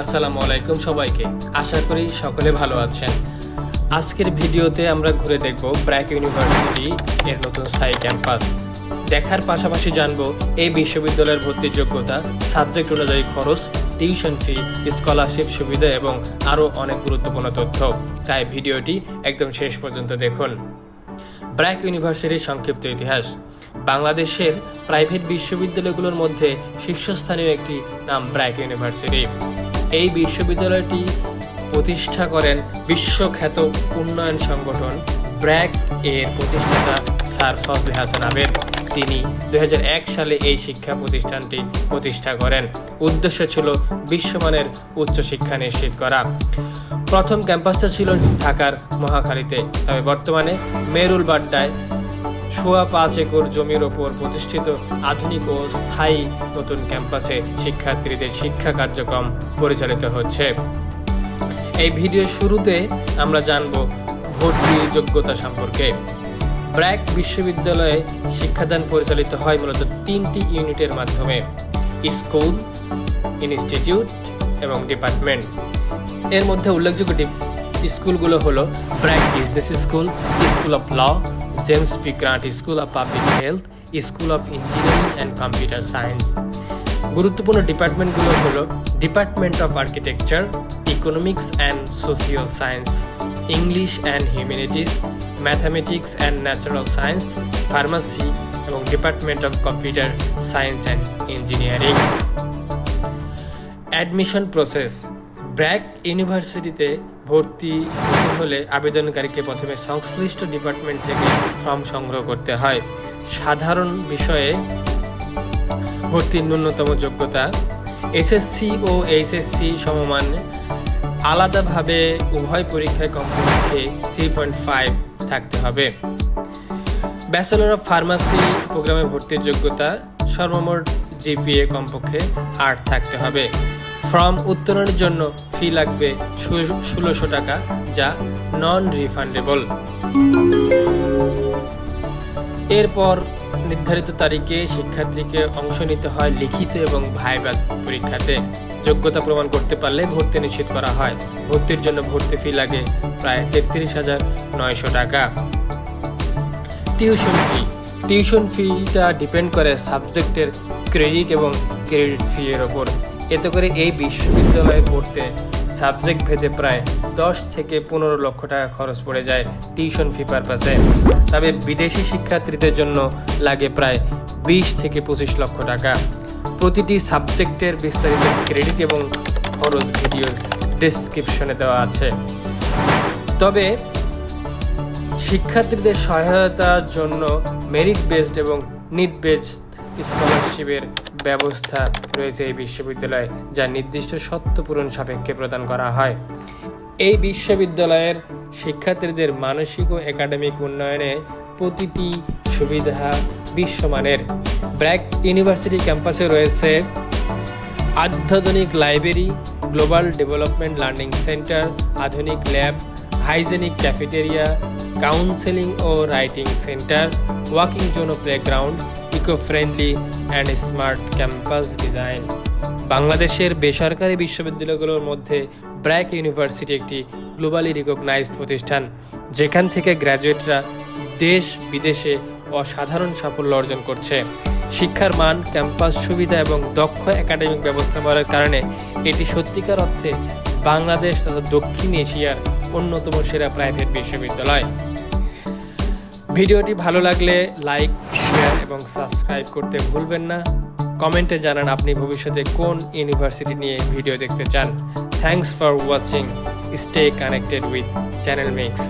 আসসালামু আলাইকুম সবাইকে। আশা করি সকলে ভালো আছেন। আজকের ভিডিওতে আমরা ঘুরে দেখব ব্র্যাক ইউনিভার্সিটি এর নতুন স্থায়ী ক্যাম্পাস। দেখার পাশাপাশি জানব এই বিশ্ববিদ্যালয়ের ভর্তির যোগ্যতা, সাবজেক্ট অনুযায়ী খরচ, টিউশন ফি, স্কলারশিপ সুবিধা এবং আরও অনেক গুরুত্বপূর্ণ তথ্য। তাই ভিডিওটি একদম শেষ পর্যন্ত দেখুন। ব্র্যাক ইউনিভার্সিটির সংক্ষিপ্ত ইতিহাস। বাংলাদেশের প্রাইভেট বিশ্ববিদ্যালয়গুলোর মধ্যে শীর্ষস্থানীয় একটি নাম ব্র্যাক ইউনিভার্সিটি। এই বিশ্ববিদ্যালয়টি প্রতিষ্ঠা করেন বিশ্বখ্যাত উন্নয়ন সংগঠন ব্র্যাক এর প্রতিষ্ঠাতা স্যার ফজলে হাসান আবেদ। তিনি দু হাজার এক সালে এই শিক্ষা প্রতিষ্ঠানটি প্রতিষ্ঠা করেন। উদ্দেশ্য ছিল বিশ্বমানের উচ্চশিক্ষা নিশ্চিত করা। প্রথম ক্যাম্পাসটা ছিল ঢাকার মহাখালীতে। তবে বর্তমানে মেরুল বাড্ডায় সোয়া পাঁচ একর জমির ওপর প্রতিষ্ঠিত আধুনিক ও স্থায়ী নতুন ক্যাম্পাসে শিক্ষার্থীদের শিক্ষা কার্যক্রম পরিচালিত হচ্ছে। এই ভিডিও শুরুতে আমরা জানব ভর্তি যোগ্যতা সম্পর্কে। ব্র্যাক বিশ্ববিদ্যালয়ে শিক্ষাদান পরিচালিত হয় মূলত তিনটি ইউনিটের মাধ্যমে, স্কুল, ইনস্টিটিউট এবং ডিপার্টমেন্ট। এর মধ্যে উল্লেখযোগ্য স্কুলগুলো হলো BRAC business school school of law James P Grant school of public health school of engineering and computer science গুরুত্বপূর্ণ ডিপার্টমেন্টগুলো হলো department of architecture economics and social science English and humanities mathematics and natural science pharmacy এবং department of computer science and engineering admission process BRAC ইউনিভার্সিটিতে ভর্তি হলে আবেদনকারীকে প্রথমে সংশ্লিষ্ট department থেকে ফর্ম সংগ্রহ করতে হয়। সাধারণ বিষয়ে ভর্তির ন্যূনতম যোগ্যতা এসএসসি ও এইচএসসি সমমান আলাদাভাবে উভয় পরীক্ষায় কমপক্ষে থ্রি পয়েন্ট ফাইভ থাকতে হবে। ব্যাচেলর অফ ফার্মাসি প্রোগ্রামে ভর্তির যোগ্যতা সর্বমোট জিপিএ কমপক্ষে আট থাকতে হবে। ফর্ম উত্তোলনের জন্য ফি লাগবে ষোলোশো টাকা, যা নন রিফান্ডেবল এরপর নির্ধারিত তারিখে শিক্ষার্থীকে অংশ নিতে হয় লিখিত এবং ভাইবা পরীক্ষাতে। যোগ্যতা প্রমাণ করতে পারলে ভর্তি নিশ্চিত করা হয়। ভর্তির জন্য ভর্তি ফি লাগে প্রায় তেত্রিশ হাজার নয়শো টাকা। Tuition fee. টিউশন ফিটা ডিপেন্ড করে সাবজেক্টের ক্রেডিট এবং ক্রেডিট ফি এর ওপর। এতে করে এই বিশ্ববিদ্যালয়ে পড়তে সাবজেক্ট ভেদে প্রায় দশ থেকে পনেরো লক্ষ টাকা খরচ পড়ে যায় টিউশন ফি পারপাসে। তবে বিদেশি শিক্ষার্থীদের জন্য লাগে প্রায় বিশ থেকে পঁচিশ লক্ষ টাকা। প্রতিটি সাবজেক্টের বিস্তারিত ক্রেডিট এবং খরচ ভিডিওর ডেসক্রিপশনে দেওয়া আছে। তবে শিক্ষার্থীদের সহায়তার জন্য মেরিট বেসড এবং নিট বেসড স্কলারশিপের ব্যবস্থা রয়েছে এই বিশ্ববিদ্যালয়ে, যা নির্দিষ্ট সত্য পূরণ সাপেক্ষে প্রদান করা হয়। এই বিশ্ববিদ্যালয়ের শিক্ষার্থীদের মানসিক ও একাডেমিক উন্নয়নে প্রতিটি সুবিধা বিশ্বমানের। ব্র্যাক ইউনিভার্সিটি ক্যাম্পাসে রয়েছে অত্যাধুনিক library, global development learning centre, আধুনিক ল্যাব, হাইজেনিক ক্যাফেটেরিয়া, কাউন্সেলিং ও writing centre, walking zone O playground eco friendly and smart campus design বাংলাদেশের বেসরকারি বিশ্ববিদ্যালয়গুলোর মধ্যে ব্র্যাক ইউনিভার্সিটি একটি গ্লোবালি রিকগনাইজড প্রতিষ্ঠান, যেখান থেকে গ্র্যাজুয়েটরা দেশ বিদেশে অসাধারণ সাফল্য অর্জন করছে। শিক্ষার মান ক্যাম্পাস সুবিধা এবং দক্ষ একাডেমিক ব্যবস্থাপনার কারণে এটি সত্যিকার অর্থে বাংলাদেশ তথা দক্ষিণ এশিয়ার অন্যতম সেরা প্রাইভেট বিশ্ববিদ্যালয়। ভিডিওটি ভালো লাগলে লাইক শেয়ার এবং সাবস্ক্রাইব করতে ভুলবেন না। কমেন্টে জানান আপনি ভবিষ্যতে কোন ইউনিভার্সিটি নিয়ে ভিডিও দেখতে চান। Thanks for watching stay connected with channel Mix